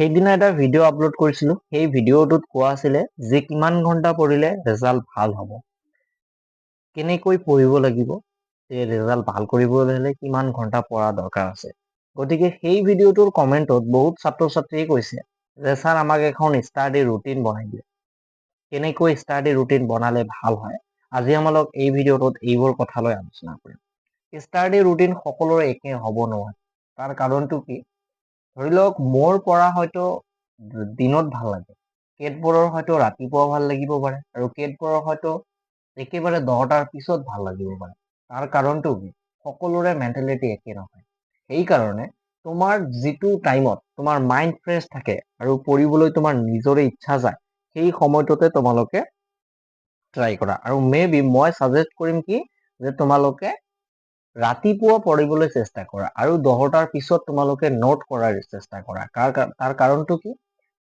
সেইদিনা এটা video upload কৰিছিলোঁ। সেই ভিডিঅ'টোত কোৱা আছিলে যে কিমান ঘণ্টা পঢ়িলে ৰেজাল্ট ভাল হ'ব? কেনেকৈ পঢ়িব লাগিব? যে ৰেজাল্ট ভাল কৰিবলৈ হ'লে কিমান ঘণ্টা পঢ়া দৰকাৰ আছে? গতিকে সেই ভিডিঅ'টোৰ কমেণ্টত বহুত ছাত্ৰ ছাত্ৰীয়ে কৈছে যে ছাৰ আমাক এখন ষ্টাডি ৰুটিন বনাই দিয়ে কেনেকৈ ষ্টাডি ৰুটিন বনালে ভাল হয়? আজি আমালোক এই ভিডিঅ'টোত এইবোৰ কথালৈ আলোচনা কৰিম। ষ্টাডি ৰুটিন সকলোৰে একে হ'ব নোৱাৰে। তাৰ কাৰণটো কি? ধৰি লওক মোৰ পঢ়া হয়তো দিনত ভাল লাগে। কেতবোৰৰ হয়তো ৰাতিপুৱা ভাল লাগিব পাৰে আৰু কেতবোৰৰ হয়তো একেবাৰে দহটাৰ পিছত ভাল লাগিব পাৰে। তাৰ কাৰণটো কি? সকলোৰে মেণ্টেলিটি একে নহয়। সেইকাৰণে তোমাৰ যিটো টাইমত তোমাৰ মাইণ্ড ফ্ৰেছ থাকে আৰু পঢ়িবলৈ তোমাৰ নিজৰে ইচ্ছা যায় সেই সময়টোতে তোমালোকে ট্ৰাই কৰা। আৰু মে বি মই ছাজেষ্ট কৰিম কি? যে তোমালোকে ৰাতিপুৱা পঢ়িবলৈ চেষ্টা কৰা আৰু দহটাৰ পিছত তোমালোকে নোট কৰাৰ চেষ্টা কৰা। তাৰ কাৰণটো কি?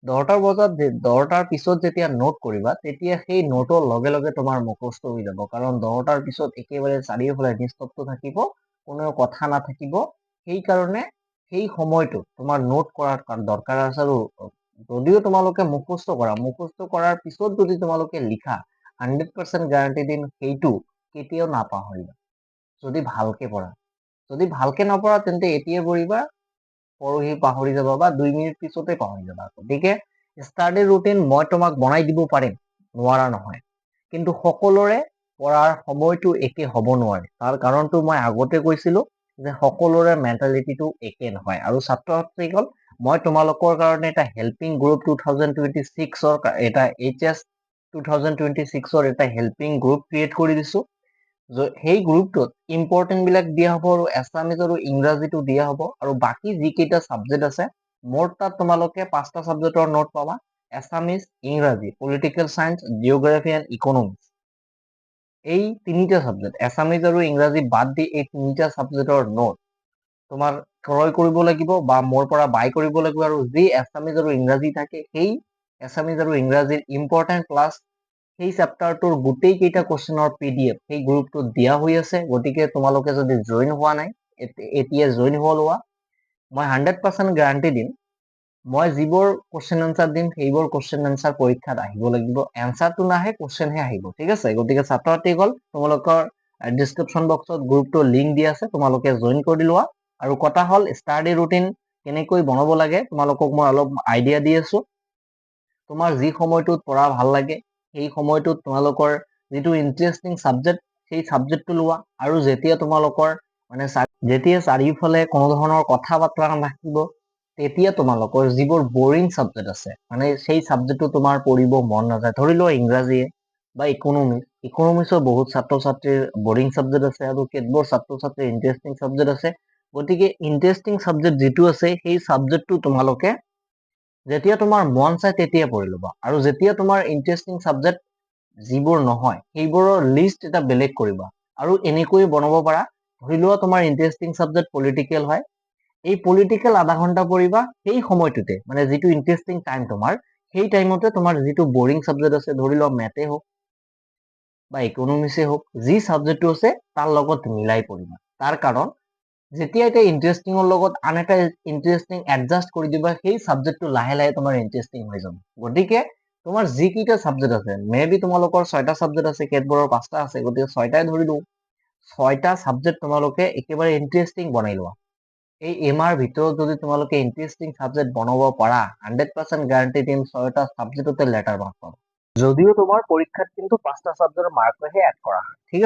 দহটাৰ বজাত দহটাৰ পিছত যেতিয়া নোট কৰিবা তেতিয়া সেই নোটৰ লগে লগে তোমাৰ মুখস্থ হৈ যাব। কাৰণ দহটাৰ পিছত একেবাৰে চাৰিওফালে নিস্তব্ধ থাকিব কোনো কথা নাথাকিব। সেইকাৰণে সেই সময়টো তোমাৰ নোট কৰাৰ দৰকাৰ আছে আৰু যদিও তোমালোকে মুখস্থ কৰা মুখস্থ কৰাৰ পিছত যদি তোমালোকে লিখা হাণ্ড্ৰেড পাৰ্চেণ্ট গ্যাৰাণ্টি দিম সেইটো কেতিয়াও নাপাহৰিবা। যদি ভালকে পঢ়া। যদি ভালকে নপঢ়া তেন্তে এতিয়াই পঢ়িবা পৰহি পাহৰি যাবা বা দুই মিনিট পিছতে পাহৰি যাবা গতিকে ষ্টাডি ৰুটিন মই তোমাক বনাই দিব পাৰিম নোৱাৰা নহয়। কিন্তু সকলোৰে পঢ়াৰ সময়টো একে হ'ব নোৱাৰে। তাৰ কাৰণটো মই আগতে কৈছিলোঁ যে সকলোৰে মেণ্টেলিটিটো একে নহয়। আৰু ছাত্ৰ ছাত্ৰীসকল মই তোমালোকৰ কাৰণে এটা helping group two thousand twenty ছিক্সৰ এটা H S two thousand twenty ছিক্সৰ এটা হেল্পিং গ্ৰুপ ক্ৰিয়েট কৰি দিছোঁ। সেই গ্ৰুপটোত ইম্পৰ্টেণ্টবিলাক দিয়া হ'ব আৰু এছামিজ আৰু ইংৰাজীটো দিয়া হ'ব আৰু বাকী যিকেইটা ছাবজেক্ট আছে, মোৰ তাত তোমালোকে পাঁচটা ছাবজেক্টৰ নোট পাবা এছামিজ ইংৰাজী political science geography and economics এই তিনিটা ছাবজেক্ট এছামিজ আৰু ইংৰাজী বাদ দি এই তিনিটা ছাবজেক্টৰ নোট তোমাৰ ক্ৰয় কৰিব লাগিব বা মোৰ পৰা বাই কৰিব লাগিব আৰু যি এছামিজ আৰু ইংৰাজী থাকে, সেই এছামিজ আৰু ইংৰাজীৰ ইম্পৰ্টেণ্ট ক্লাছ সেই চেপ্টাৰটোৰ গোটেই কেইটা কুৱেশ্যনৰ পি ডি এফ সেই গ্ৰুপটোত দিয়া হৈ আছে। গতিকে তোমালোকে যদি জইন হোৱা নাই এতিয়া জইন হোৱা লোৱা মই হাণ্ড্ৰেড পাৰ্চেণ্ট গেৰাণ্টি দিম মই যিবোৰ কুৱেশ্যন এনচাৰ দিম সেইবোৰ কুৱেশ্যন এনচাৰ পৰীক্ষাত আহিব লাগিব। এনচাৰটো নাহে কুৱেশ্যনহে আহিব ঠিক আছে? গতিকে ছাত্ৰ ছাত্ৰীসকল তোমালোকৰ ডিছক্ৰিপশ্যন বক্সত গ্ৰুপটোৰ লিংক দিয়া আছে তোমালোকে জইন কৰি লোৱা। আৰু কথা হ'ল ষ্টাডি ৰুটিন কেনেকৈ বনাব লাগে তোমালোকক মই অলপ আইডিয়া দি আছোঁ। তোমাৰ যি সময়টোত পঢ়া ভাল লাগে সেই সময়টোত তোমালোকৰ যিটো ইণ্টাৰেষ্টিং ছাবজেক্ট সেই ছাবজেক্টটো লোৱা। আৰু যেতিয়া তোমালোকৰ মানে যেতিয়া চাৰিওফালে কোনো ধৰণৰ কথা বতৰা নাথাকিব, তেতিয়া তোমালোকৰ যিবোৰ বৰিং ছাবজেক্ট আছে মানে সেই ছাবজেক্টটো তোমাৰ পঢ়িব মন নাযায়। ধৰি লোৱা ইংৰাজীয়ে বা ইকনমিক্স ইকনমিক্সৰ বহুত ছাত্ৰ ছাত্ৰীৰ বৰিং ছাবজেক্ট আছে আৰু কেতবোৰ ছাত্ৰ ছাত্ৰীৰ ইণ্টাৰেষ্টিং ছাবজেক্ট আছে। গতিকে ইণ্টাৰেষ্টিং ছাবজেক্ট যিটো আছে, সেই ছাবজেক্টটো তোমালোকে যেতিয়া তোমাৰ মন চাই তেতিয়া পঢ়ি ল'বা। আৰু যেতিয়া তোমাৰ ইণ্টাৰেষ্টিং ছাবজেক্ট যিবোৰ নহয় সেইবোৰৰ লিষ্ট এটা বেলেগ কৰিবা। আৰু এনেকৈ বনাব পাৰা। ধৰি লোৱা তোমাৰ ইণ্টাৰেষ্টিং ছাবজেক্ট পলিটিকেল হয়। এই পলিটিকেল আধা ঘণ্টা পঢ়িবা সেই সময়টোতে মানে যিটো ইণ্টাৰেষ্টিং টাইম তোমাৰ সেই টাইমতে তোমাৰ যিটো বৰিং ছাবজেক্ট আছে ধৰি লোৱা মেথে হওক বা ইকনমিক্সে হওক যি ছাবজেক্টটো আছে তাৰ লগত মিলাই পঢ়িবা। তাৰ কাৰণ যেতিয়া এতিয়া ইণ্টাৰেষ্টিঙৰ লগত আন এটা ইণ্টাৰেষ্টিং এডজাষ্ট কৰি দিবা, সেই ছাবজেক্টটো লাহে লাহে তোমাৰ ইণ্টাৰেষ্টিং হৈ যাব। গতিকে তোমাৰ যিকেইটা ছাবজেক্ট আছে মে বি তোমালোকৰ ছয়টা ছাবজেক্ট আছে, কেতবোৰৰ পাঁচটা আছে, গতিকে ছয়টাই ধৰি দিওঁ। ছয়টা ছাবজেক্ট তোমালোকে একেবাৰে ইণ্টাৰেষ্টিং বনাই লোৱা। এই এমাৰ ভিতৰত যদি তোমালোকে ইণ্টাৰেষ্টিং ছাবজেক্ট বনাব পাৰা হাণ্ড্ৰেড পাৰ্চেণ্ট গেৰাণ্টি দিম, ছয়টা ছাবজেক্টতে লেটাৰ মাৰ্ক পাবা যদিও তোমাৰ পৰীক্ষাত কিন্তু পাঁচটা ছাবজেক্টৰ মাৰ্কহে এড কৰা হয়, ঠিক আছে?